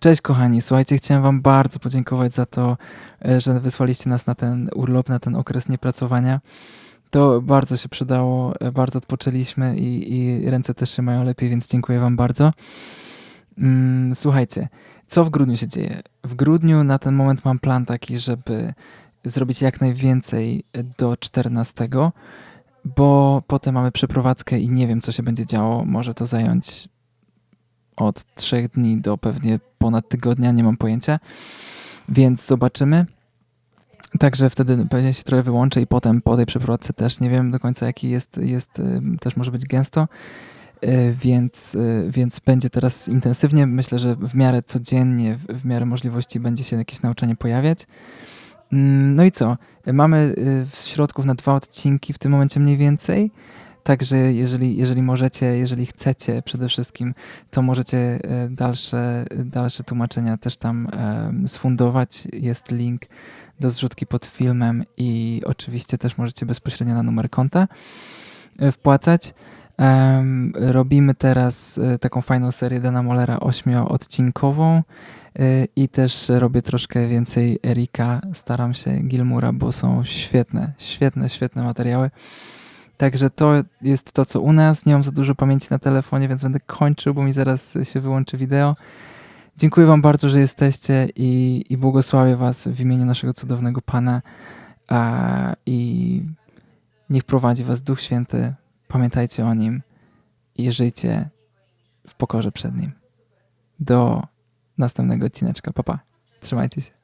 Cześć kochani, słuchajcie, chciałem wam bardzo podziękować za to, e, że wysłaliście nas na ten urlop, na ten okres niepracowania. To bardzo się przydało, e, bardzo odpoczęliśmy i, i ręce też się mają lepiej, więc dziękuję wam bardzo. Mm, Słuchajcie, co w grudniu się dzieje? W grudniu na ten moment mam plan taki, żeby zrobić jak najwięcej do 14, bo potem mamy przeprowadzkę i nie wiem, co się będzie działo. Może to zająć od trzech dni do pewnie ponad tygodnia, nie mam pojęcia, więc zobaczymy. Także wtedy pewnie się trochę wyłączę i potem po tej przeprowadzce też nie wiem do końca jaki jest, jest y, też może być gęsto, Y, więc, y, więc będzie teraz intensywnie. Myślę, że w miarę codziennie, w, miarę możliwości będzie się jakieś nauczanie pojawiać. Mm, No i co? Mamy środków na dwa odcinki w tym momencie mniej więcej. Także jeżeli, jeżeli możecie, jeżeli chcecie przede wszystkim, to możecie e, dalsze, dalsze tłumaczenia też tam em, sfundować. Jest link do zrzutki pod filmem i oczywiście też możecie bezpośrednio na numer konta e, wpłacać. Robimy teraz e, taką fajną serię Dana Mollera ośmioodcinkową e, i też robię troszkę więcej Erika, staram się Gilmura, bo są świetne, świetne, świetne materiały. Także to jest to, co u nas. Nie mam za dużo pamięci na telefonie, więc będę kończył, bo mi zaraz się wyłączy wideo. Dziękuję Wam bardzo, że jesteście i, i błogosławię Was w imieniu naszego cudownego Pana. A, I niech prowadzi Was Duch Święty. Pamiętajcie o Nim i żyjcie w pokorze przed Nim. Do następnego odcineczka. Papa. Trzymajcie się.